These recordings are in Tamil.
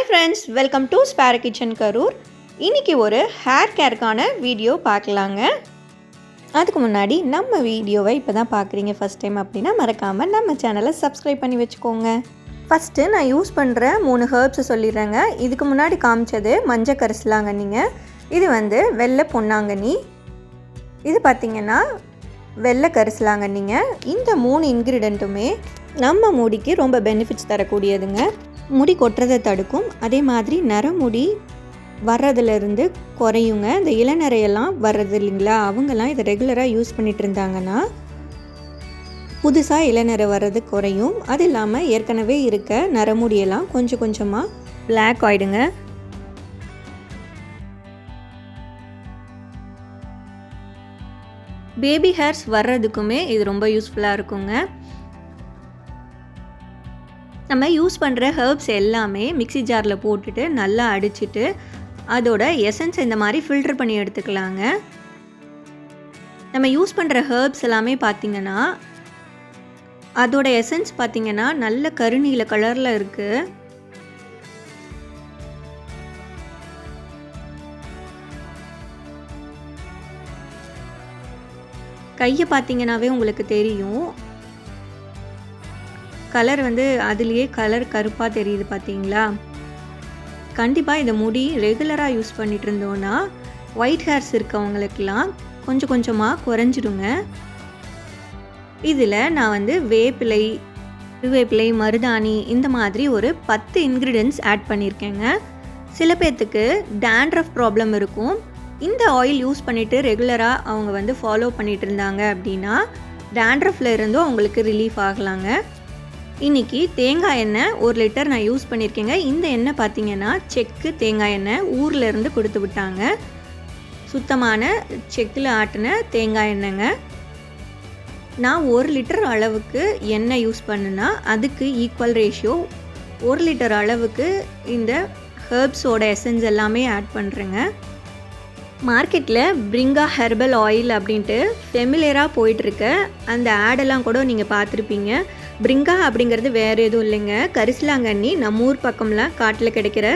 ஹாய் ஃப்ரெண்ட்ஸ் வெல்கம் டு ஸ்பேர கிச்சன் கரூர் இன்றைக்கி ஒரு ஹேர் கேருக்கான வீடியோ பார்க்கலாங்க. அதுக்கு முன்னாடி நம்ம வீடியோவை இப்போ தான் பார்க்குறீங்க ஃபஸ்ட் டைம் அப்படின்னா மறக்காமல் நம்ம சேனலை சப்ஸ்கிரைப் பண்ணி வச்சுக்கோங்க. ஃபஸ்ட்டு நான் யூஸ் பண்ணுற மூணு ஹேர்ப்ஸை சொல்லிடுறேங்க. இதுக்கு முன்னாடி காமிச்சது மஞ்சள் கரிசலாங்கண்ணிங்க. இது வந்து வெள்ளை பொன்னாங்கண்ணி. இது பார்த்திங்கன்னா வெள்ளை கரிசலாங்கண்ணிங்க. இந்த மூணு இன்க்ரீடியண்ட்டுமே நம்ம முடிக்கு ரொம்ப பெனிஃபிட்ஸ் தரக்கூடியதுங்க. முடி கொட்டுறதை தடுக்கும். அதே மாதிரி நரமுடி வர்றதுலேருந்து குறையுங்க. இந்த இளநரையெல்லாம் வர்றது இல்லைங்களா? அவங்கெல்லாம் இதை ரெகுலராக யூஸ் பண்ணிட்டு இருந்தாங்கன்னா புதுசாக இளநரை வர்றது குறையும். அது இல்லாமல் ஏற்கனவே இருக்க நரமுடியெல்லாம் கொஞ்சம் கொஞ்சமாக பிளாக் ஆகிடுங்க பேபி ஹேர்ஸ் வர்றதுக்குமே இது ரொம்ப யூஸ்ஃபுல்லாக இருக்குங்க. நம்ம யூஸ் பண்ணுற ஹர்ப்ஸ் எல்லாமே மிக்சி ஜாரில் போட்டுட்டு நல்லா அடிச்சுட்டு அதோட எசன்ஸ் இந்த மாதிரி ஃபில்டர் பண்ணி எடுத்துக்கலாங்க. நம்ம யூஸ் பண்ணுற ஹர்ப்ஸ் எல்லாமே பார்த்திங்கன்னா அதோட எசன்ஸ் பார்த்திங்கன்னா நல்ல கருநீல கலரில் இருக்குது கையை பார்த்தீங்கன்னாவே உங்களுக்கு தெரியும். கலர் வந்து அதுலேயே கலர் கருப்பாக தெரியுது பார்த்தீங்களா கண்டிப்பாக இந்த முடி ரெகுலராக யூஸ் பண்ணிட்டு இருந்தோன்னா ஒயிட் ஹேர்ஸ் இருக்கவங்களுக்கெல்லாம் கொஞ்சம் கொஞ்சமாக குறைஞ்சிடுங்க. இதில் நான் வந்து வேப்பிலை வேப்பிலை மருதாணி இந்த மாதிரி ஒரு பத்து இன்க்ரீடியன்ஸ் ஆட் பண்ணியிருக்கேங்க சில பேர்த்துக்கு டேண்ட்ரஃப் ப்ராப்ளம் இருக்கும். இந்த ஆயில் யூஸ் பண்ணிவிட்டு ரெகுலராக அவங்க வந்து ஃபாலோ பண்ணிகிட்டு இருந்தாங்க அப்படின்னா டேண்ட்ரஃப்ல இருந்தும் அவங்களுக்கு ரிலீஃப் ஆகலாங்க. இன்றைக்கி தேங்காய் எண்ணெய் ஒரு லிட்டர் நான் யூஸ் பண்ணியிருக்கேங்க. இந்த எண்ணெய் பார்த்தீங்கன்னா செக்கு தேங்காய் எண்ணெய் ஊரில் இருந்து கொடுத்து விட்டாங்க. சுத்தமான செக்கில் ஆட்டின தேங்காய் எண்ணெய்ங்க. நான் ஒரு லிட்டர் அளவுக்கு எண்ணெய் யூஸ் பண்ணுனா அதுக்கு ஈக்குவல் ரேஷியோ ஒரு லிட்டர் அளவுக்கு இந்த ஹெர்ப்ஸோட எசன்ஸ் எல்லாமே ஆட் பண்ணுறேங்க மார்க்கெட்டில் பிரிங்கா ஹெர்பல் ஆயில் அப்படின்ட்டு ஃபெமிலியராக போயிட்டுருக்க அந்த ஆடெல்லாம் கூட நீங்கள் பார்த்துருப்பீங்க. பிரிங்கா அப்படிங்கிறது வேறு எதுவும் இல்லைங்க. கரிசலாங்கண்ணி நம்ம ஊர் பக்கம்லாம் காட்டில் கிடைக்கிற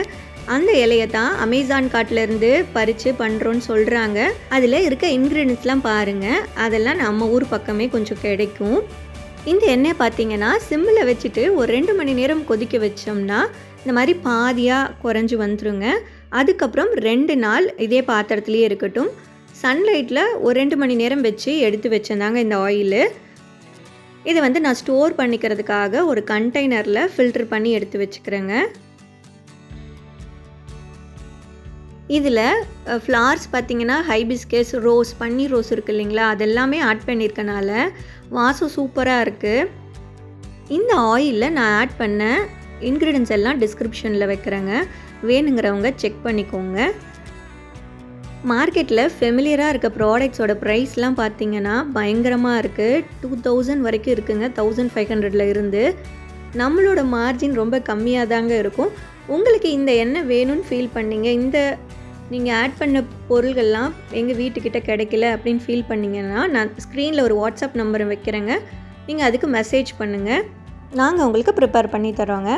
அந்த இலையை தான் அமேசான் காட்டிலேருந்து பறித்து பண்ணுறோன்னு சொல்கிறாங்க அதில் இருக்க இன்க்ரீடியன்ஸ்லாம் பாருங்கள் அதெல்லாம் நம்ம ஊர் பக்கமே கொஞ்சம் கிடைக்கும். இந்த எண்ணெய் பார்த்தீங்கன்னா சிம்மில் வச்சுட்டு ஒரு ரெண்டு மணி நேரம் கொதிக்க வச்சோம்னா இந்த மாதிரி பாதியாக குறைஞ்சி வந்துருங்க. அதுக்கப்புறம் ரெண்டு நாள் இதே பாத்திரத்துலேயே இருக்கட்டும். சன்லைட்டில் ஒரு ரெண்டு மணி நேரம் வச்சு எடுத்து வச்சிருந்தாங்க இந்த ஆயிலு இதை வந்து நான் ஸ்டோர் பண்ணிக்கிறதுக்காக ஒரு கண்டெய்னரில் ஃபில்டர் பண்ணி எடுத்து வச்சுக்கிறேங்க. இதில் ஃப்ளார்ஸ் பார்த்திங்கன்னா ஹைபிஸ்கஸ் ரோஸ் பன்னீர் ரோஸ் இருக்குது இல்லைங்களா? அதெல்லாமே ஆட் பண்ணியிருக்கனால வாசம் சூப்பராக இருக்குது இந்த ஆயிலில் நான் ஆட் பண்ண இன்க்ரீடியன்ஸ் எல்லாம் டிஸ்கிரிப்ஷனில் வைக்கிறேங்க. வேணுங்கிறவங்க செக் பண்ணிக்கோங்க. மார்க்கெட்டில் ஃபெமிலியராக இருக்க ப்ராடக்ட்ஸோட ப்ரைஸ்லாம் பார்த்தீங்கன்னா பயங்கரமாக இருக்குது டூ தௌசண்ட் வரைக்கும் இருக்குங்க. தௌசண்ட் ஃபைவ் ஹண்ட்ரடில் இருந்து. நம்மளோட மார்ஜின் ரொம்ப கம்மியாக தாங்க இருக்கும். உங்களுக்கு இந்த எண்ணெய் வேணும்னு ஃபீல் பண்ணீங்க. இந்த நீங்கள் ஆட் பண்ண பொருள்கள்லாம் எங்கள் வீட்டுக்கிட்ட கிடைக்கல அப்படின்னு ஃபீல் பண்ணிங்கன்னா நான் ஸ்க்ரீனில் ஒரு வாட்ஸ்அப் நம்பரை வைக்கிறேங்க. நீங்கள் அதுக்கு மெசேஜ் பண்ணுங்கள் நாங்கள் உங்களுக்கு ப்ரிப்பேர் பண்ணி தரோங்க.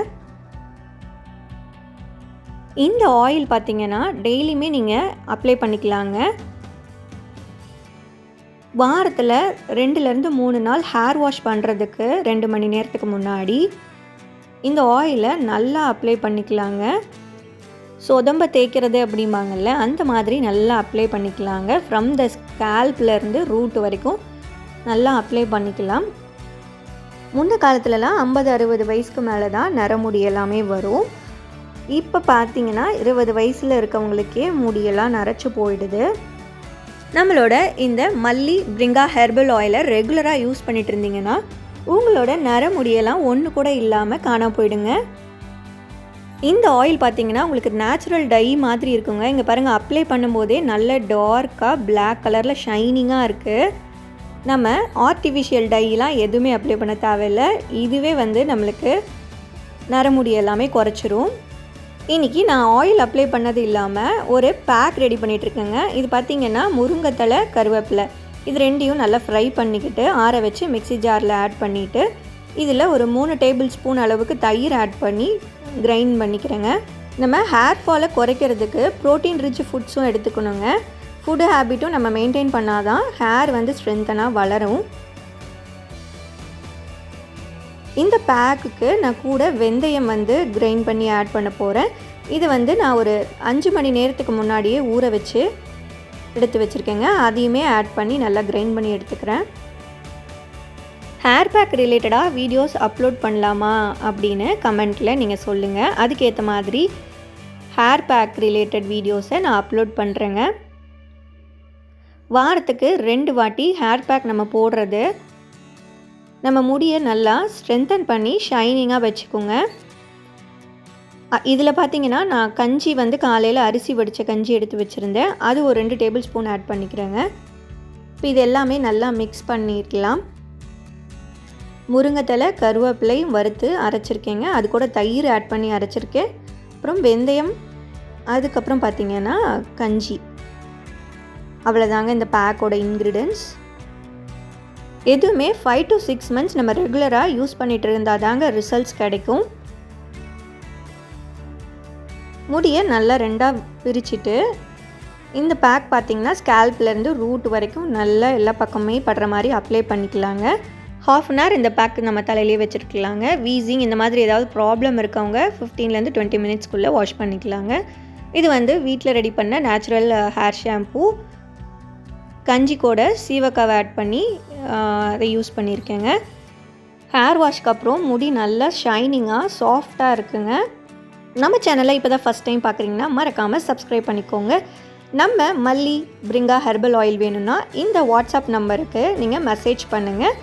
இந்த ஆயில் பார்த்தீங்கன்னா டெய்லியுமே நீங்கள் அப்ளை பண்ணிக்கலாங்க. வாரத்தில் ரெண்டுலேருந்து மூணு நாள் ஹேர் வாஷ் பண்ணுறதுக்கு ரெண்டு மணி நேரத்துக்கு முன்னாடி இந்த ஆயிலை நல்லா அப்ளை பண்ணிக்கலாங்க. சொதம்ப தேய்க்கிறது அப்படிம்பாங்கல்ல அந்த மாதிரி நல்லா அப்ளை பண்ணிக்கலாங்க. ஃப்ரம் த ஸ்கேல்ப்லேருந்து ரூட் வரைக்கும் நல்லா அப்ளை பண்ணிக்கலாம். முன்ன காலத்துலலாம் ஐம்பது அறுபது வயசுக்கு மேலே தான் நரமுடி எல்லாமே வரும். இப்போ பார்த்தீங்கன்னா இருபது வயசில் இருக்கவங்களுக்கே முடியெல்லாம் நரைச்சி போயிடுது. நம்மளோட இந்த மல்லி பிரிங்கா ஹெர்பல் ஆயிலை ரெகுலராக யூஸ் பண்ணிட்டு இருந்தீங்கன்னா உங்களோட நரமுடியெல்லாம் ஒன்று கூட இல்லாமல் காண போயிடுங்க. இந்த ஆயில் பார்த்தீங்கன்னா உங்களுக்கு நேச்சுரல் டை மாதிரி இருக்குங்க. இங்கே பாருங்கள் அப்ளை பண்ணும்போதே நல்ல டார்க்காக பிளாக் கலரில் ஷைனிங்காக இருக்குது நம்ம ஆர்டிஃபிஷியல் டைலாம் எதுவுமே அப்ளை பண்ண தேவையில்லை. இதுவே வந்து நம்மளுக்கு நரமுடி எல்லாமே குறைச்சிரும். இன்றைக்கி நான் ஆயில் அப்ளை பண்ணது இல்லாமல் ஒரு பேக் ரெடி பண்ணிகிட்ருக்கேங்க இது பார்த்திங்கன்னா முருங்கைத்தலை கருவேப்பிலை. இது ரெண்டையும் நல்லா ஃப்ரை பண்ணிக்கிட்டு ஆற வச்சு மிக்ஸி ஜாரில் ஆட் பண்ணிவிட்டு இதில் ஒரு மூணு டேபிள் ஸ்பூன் அளவுக்கு தயிர் ஆட் பண்ணி கிரைண்ட் பண்ணிக்கிறேங்க. நம்ம ஹேர் ஃபாலை குறைக்கிறதுக்கு ப்ரோட்டீன் ரிச் ஃபுட்ஸும் எடுத்துக்கணுங்க. ஃபுட்டு ஹேபிட்டும் நம்ம மெயின்டைன் பண்ணாதான் ஹேர் வந்து ஸ்ட்ரென்த்தனாக வளரும். இந்த பேக்குக்கு நான் கூட வெந்தயம் வந்து கிரைண்ட் பண்ணி ஆட் பண்ண போகிறேன் இது வந்து நான் ஒரு அஞ்சு மணி நேரத்துக்கு முன்னாடியே ஊற வச்சு எடுத்து வச்சுருக்கேங்க. அதையுமே ஆட் பண்ணி நல்லா கிரைண்ட் பண்ணி எடுத்துக்கிறேன். ஹேர் பேக் ரிலேட்டடாக வீடியோஸ் அப்லோட் பண்ணலாமா அப்படின்னு கமெண்ட்டில் நீங்கள் சொல்லுங்கள் அதுக்கேற்ற மாதிரி ஹேர் பேக் ரிலேட்டட் வீடியோஸை நான் அப்லோட் பண்ணுறேங்க வாரத்துக்கு ரெண்டு வாட்டி ஹேர் பேக் நம்ம போடுறது. நம்ம முடியை நல்லா ஸ்ட்ரென்தன் பண்ணி ஷைனிங்காக வச்சுக்கோங்க. இதில் பார்த்தீங்கன்னா நான் கஞ்சி வந்து காலையில் அரிசி வடித்த கஞ்சி எடுத்து வச்சுருந்தேன். அது ஒரு ரெண்டு டேபிள் ஸ்பூன் ஆட் பண்ணிக்கிறேங்க. இப்போ இது எல்லாமே நல்லா மிக்ஸ் பண்ணிக்கலாம் முருங்கைத்தலை கருவேப்பிலையும் வறுத்து அரைச்சிருக்கேங்க. அது கூட தயிர் ஆட் பண்ணி அரைச்சிருக்கேன். அப்புறம் வெந்தயம் அதுக்கப்புறம் பார்த்திங்கன்னா கஞ்சி. அவ்வளோதாங்க இந்த பேக்கோட இன்க்ரீடியன்ஸ் எதுவுமே ஃபைவ் டு சிக்ஸ் மந்த்ஸ் நம்ம ரெகுலராக யூஸ் பண்ணிகிட்டு இருந்தால் தாங்க ரிசல்ட்ஸ் கிடைக்கும். முடியை நல்லா ரெண்டாக பிரிச்சுட்டு இந்த பேக் பார்த்திங்கன்னா ஸ்கேல்ப்லேருந்து ரூட் வரைக்கும் நல்லா எல்லா பக்கமே படுற மாதிரி அப்ளை பண்ணிக்கலாங்க. ஹாஃப் அன் ஹவர் இந்த பேக் நம்ம தலையிலே வச்சுருக்கலாங்க. வீசிங் இந்த மாதிரி ஏதாவது ப்ராப்ளம் இருக்கவங்க ஃபிஃப்டீன்லேருந்து டுவெண்ட்டி மினிட்ஸ்க்குள்ளே வாஷ் பண்ணிக்கலாங்க. இது வந்து வீட்டில் ரெடி பண்ண நேச்சுரல் ஹேர் ஷாம்பூ கஞ்சி கூட சீவக்காவை ஆட் பண்ணி அதை யூஸ் பண்ணியிருக்கேங்க. ஹேர் வாஷ்க்கு அப்புறம் முடி நல்லா ஷைனிங்காக சாஃப்டாக இருக்குங்க. நம்ம சேனலை இப்போ தான் ஃபஸ்ட் டைம் பார்க்குறீங்கன்னா மறக்காமல் சப்ஸ்கிரைப் பண்ணிக்கோங்க. நம்ம மல்லி பிரிங்கா ஹெர்பல் ஆயில் வேணும்னா இந்த வாட்ஸ்அப் நம்பருக்கு நீங்கள் மெசேஜ் பண்ணுங்கள்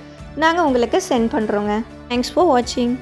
நாங்கள் உங்களுக்கு சென்ட் பண்ணுறோங்க தேங்க்ஸ் ஃபார் வாட்சிங்